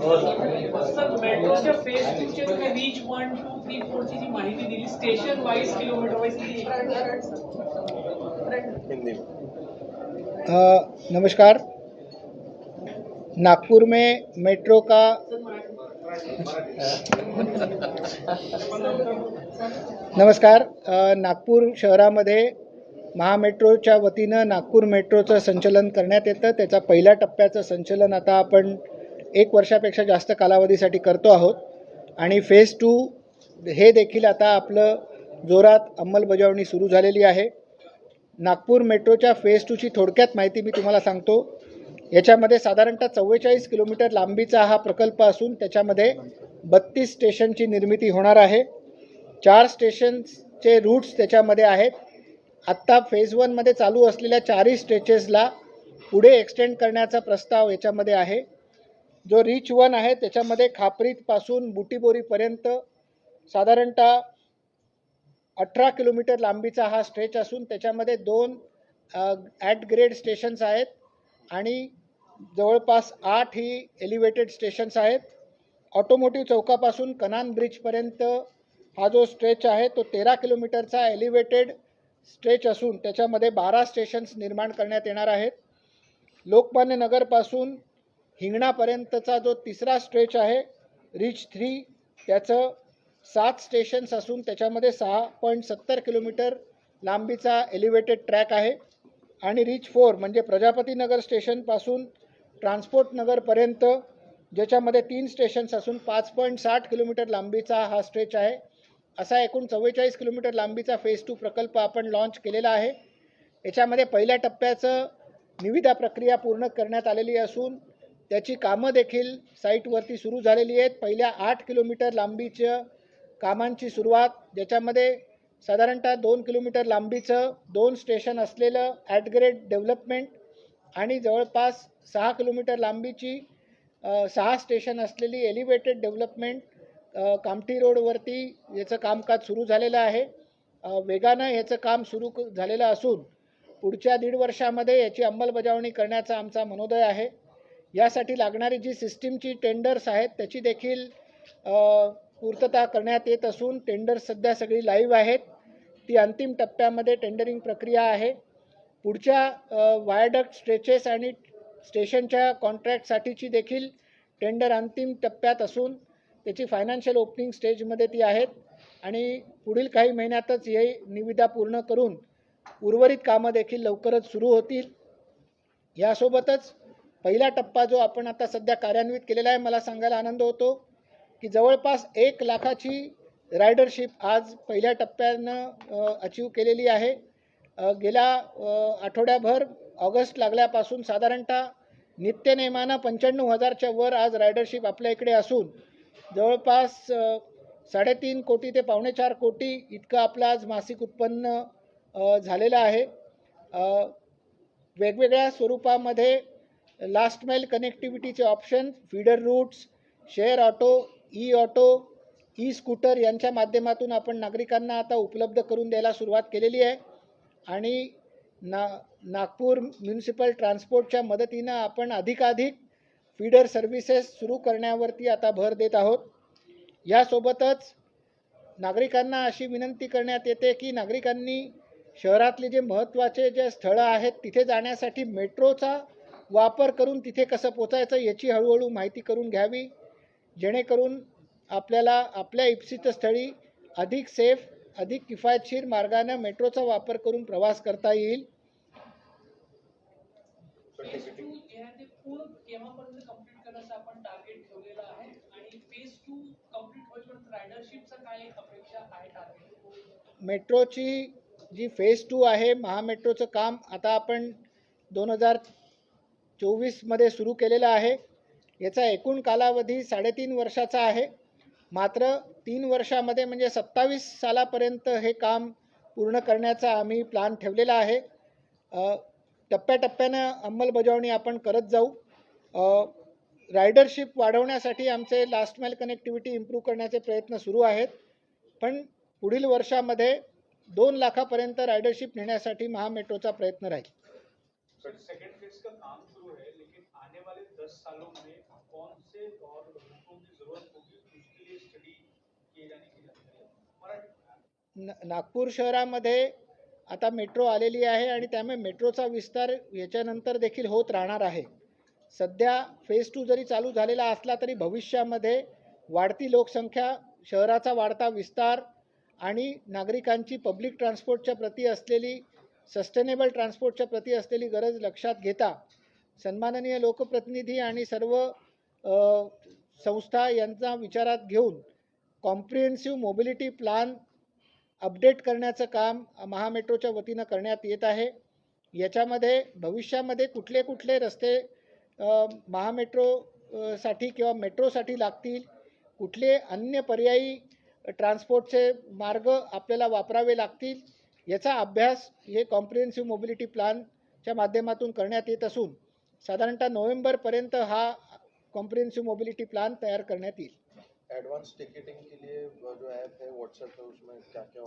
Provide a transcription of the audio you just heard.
मेट्रोच्या फेज टूचे तुम्ही रीच वन टू थ्री फोरची जी माहिती दिली स्टेशन वाईज किलोमीटर वाईज नमस्कार. नागपुर में मेट्रो का नमस्कार. नागपूर शहरामध्ये महामेट्रोच्या वतीनं नागपूर मेट्रोचं संचलन करण्यात येतं. त्याचा पहिल्या टप्प्याचं संचलन आता आपण एक वर्षापेक्षा जास्त कालावधीसाठी करतो आहोत. आणि फेज टू हे देखील आता आपलं जोरात अंमलबजावणी सुरू झालेली आहे. नागपूर मेट्रोच्या फेज टूची थोडक्यात माहिती मी तुम्हाला सांगतो. याच्यामध्ये साधारणतः चव्वेचाळीस किलोमीटर लांबीचा हा प्रकल्प असून त्याच्यामध्ये बत्तीस स्टेशनची निर्मिती होणार आहे. चार स्टेशन्सचे रूट्स त्याच्यामध्ये आहेत. आत्ता फेज वनमध्ये चालू असलेल्या चारही स्टेचेसला पुढे एक्सटेंड करण्याचा प्रस्ताव याच्यामध्ये आहे. जो रिच वन आहे त्याच्यामध्ये खापरीतपासून बुटीबोरीपर्यंत साधारणतः अठरा किलोमीटर लांबीचा हा स्ट्रेच असून त्याच्यामध्ये दोन ॲट ग्रेड स्टेशन्स आहेत आणि जवळपास आठ ही एलिव्हेटेड स्टेशन्स आहेत. ऑटोमोटिव्ह चौकापासून कनान ब्रिजपर्यंत हा जो स्ट्रेच आहे तो तेरा किलोमीटरचा एलिव्हेटेड स्ट्रेच असून त्याच्यामध्ये बारा स्टेशन्स निर्माण करण्यात येणार आहेत. लोकमान्य नगरपासून हिंगणापर्यंतचा जो तिसरा स्ट्रेच आहे रिच थ्री त्याचं सात स्टेशन्स असून त्याच्यामध्ये सहा पॉईंट सत्तर किलोमीटर लांबीचा एलिव्हेटेड ट्रॅक आहे. आणि रिच फोर म्हणजे प्रजापतीनगर स्टेशनपासून ट्रान्सपोर्ट नगरपर्यंत ज्याच्यामध्ये तीन स्टेशन्स असून पाच पॉईंट साठ किलोमीटर लांबीचा हा स्ट्रेच आहे. असा एकूण चव्वेचाळीस किलोमीटर लांबीचा फेज टू प्रकल्प आपण लॉन्च केलेला आहे. याच्यामध्ये पहिल्या टप्प्याचं निविदा प्रक्रिया पूर्ण करण्यात आलेली असून त्याची कामं देखील साईटवरती सुरू झालेली आहेत. पहिल्या आठ किलोमीटर लांबीच्या कामांची सुरुवात ज्याच्यामध्ये साधारणतः दोन किलोमीटर लांबीचं दोन स्टेशन असलेलं ॲटग्रेड डेव्हलपमेंट आणि जवळपास सहा किलोमीटर लांबीची सहा स्टेशन असलेली एलिव्हेटेड डेव्हलपमेंट कामठी रोडवरती याचं कामकाज सुरू झालेलं आहे. वेगानं याचं काम सुरू क- झालेलं असून पुढच्या दीड वर्षामध्ये याची अंमलबजावणी करण्याचा आमचा मनोदय आहे. यासाठी लागणारी जी सिस्टीमची टेंडर्स आहेत त्याची देखील पूर्तता करण्यात येत असून टेंडर्स सध्या सगळी लाईव्ह आहेत. ती अंतिम टप्प्यामध्ये टेंडरिंग प्रक्रिया आहे. पुढच्या वायडक्ट स्ट्रेचेस आणि स्टेशनच्या कॉन्ट्रॅक्टसाठीची देखील टेंडर अंतिम टप्प्यात असून त्याची फायनान्शियल ओपनिंग स्टेजमध्ये ती आहेत. आणि पुढील काही महिन्यातच हे निविदा पूर्ण करून उर्वरित कामं देखील लवकरच सुरू होतील. यासोबतच पहिला टप्पा जो आपण आता सध्या कार्यान्वित केलेला आहे मला सांगायला आनंद होतो की जवळपास एक लाखाची रायडरशिप आज पहिल्या टप्प्यानं अचीव केलेली आहे. गेल्या आठवड्याभर ऑगस्ट लागल्यापासून साधारणतः नित्यनेमानं पंच्याण्णव हजारच्या वर आज रायडरशिप आपल्या इकडे असून जवळपास साडेतीन कोटी ते पावणेचार कोटी इतकं आपलं आज मासिक उत्पन्न झालेलं आहे. वेगवेगळ्या स्वरूपामध्ये last mile कनेक्टिव्हिटीचे option feeder routes share auto e auto e scooter यांच्या माध्यमातून आपण नागरिकांना आता उपलब्ध करून द्यायला सुरुवात केलेली आहे. आणि ना नागपूर म्युन्सिपल ट्रान्सपोर्टच्या मदतीनं आपण अधिकाधिक फीडर सर्व्हिसेस सुरू करण्यावरती आता भर देत आहोत. यासोबतच नागरिकांना अशी विनंती करण्यात येते की नागरिकांनी शहरातले जे महत्त्वाचे जे स्थळं आहेत तिथे जाण्यासाठी मेट्रोचा वापर करून तिथे कसं पोचायचं याची हळूहळू माहिती करून घ्यावी जेणेकरून आपल्याला आपल्या इप्सित स्थळी अधिक सेफ अधिक किफायतशीर मार्गानं मेट्रोचा वापर करून प्रवास करता येईल. फेज टू ते पूर्ण केव्हापर्यंत कंप्लीट करण्याचं आपण टार्गेट ठेवलेलं आहे? आणि फेज टू कंप्लीट होईपर्यंत रायडरशिपचं काय अपेक्षा आहे टार्गेट मेट्रोची जी फेज टू आहे महामेट्रोचं काम आता आपण दोन हजार चोवीसमध्ये सुरू केलेला आहे. याचा एकूण कालावधी साडेतीन वर्षाचा आहे. मात्र तीन वर्षामध्ये म्हणजे सत्तावीस सालापर्यंत हे काम पूर्ण करण्याचा आम्ही प्लॅन ठेवलेला आहे. टप्प्याटप्प्यानं अंमलबजावणी आपण करत जाऊ. रायडरशिप वाढवण्यासाठी आमचे लास्ट माईल कनेक्टिव्हिटी इम्प्रूव्ह करण्याचे प्रयत्न सुरू आहेत. पण पुढील वर्षामध्ये दोन लाखापर्यंत रायडरशिप नेण्यासाठी महामेट्रोचा प्रयत्न राहील. दस सालों में कौन से और लोगों की जरूरत होगी उसके लिए स्टडी किए जाने की नागपूर शहरामध्ये आता मेट्रो आलेली आहे आणि त्यामुळे मेट्रोचा विस्तार याच्यानंतर देखील होत राहणार आहे. सध्या फेज टू जरी चालू झालेला असला तरी भविष्यामध्ये वाढती लोकसंख्या शहराचा वाढता विस्तार आणि नागरिकांची पब्लिक ट्रान्सपोर्टच्या प्रती असलेली सस्टेनेबल ट्रान्सपोर्टच्या प्रती असलेली गरज लक्षात घेता सन्माननीय लोकप्रतिनिधी आणि सर्व संस्था यांचा विचारात घेऊन कॉम्प्रिहेन्सिव्ह मोबिलिटी प्लान अपडेट करण्याचं काम महामेट्रोच्या वतीनं करण्यात येत आहे. याच्यामध्ये भविष्यामध्ये कुठले कुठले रस्ते महामेट्रोसाठी किंवा मेट्रोसाठी लागतील कुठले अन्य पर्यायी ट्रान्सपोर्टचे मार्ग आपल्याला वापरावे लागतील याचा अभ्यास हे कॉम्प्रिहेन्सिव्ह मोबिलिटी प्लानच्या माध्यमातून करण्यात येत असून साधारणतः नोव्हेंबरपर्यंत हा कॉम्प्रिहेन्सिव्ह मोबिलिटी प्लान तयार करण्यात येईल. ॲडव्हान्स टिकिटिंग के लिए जो ऐप है व्हाट्सएप है उसमें क्या क्या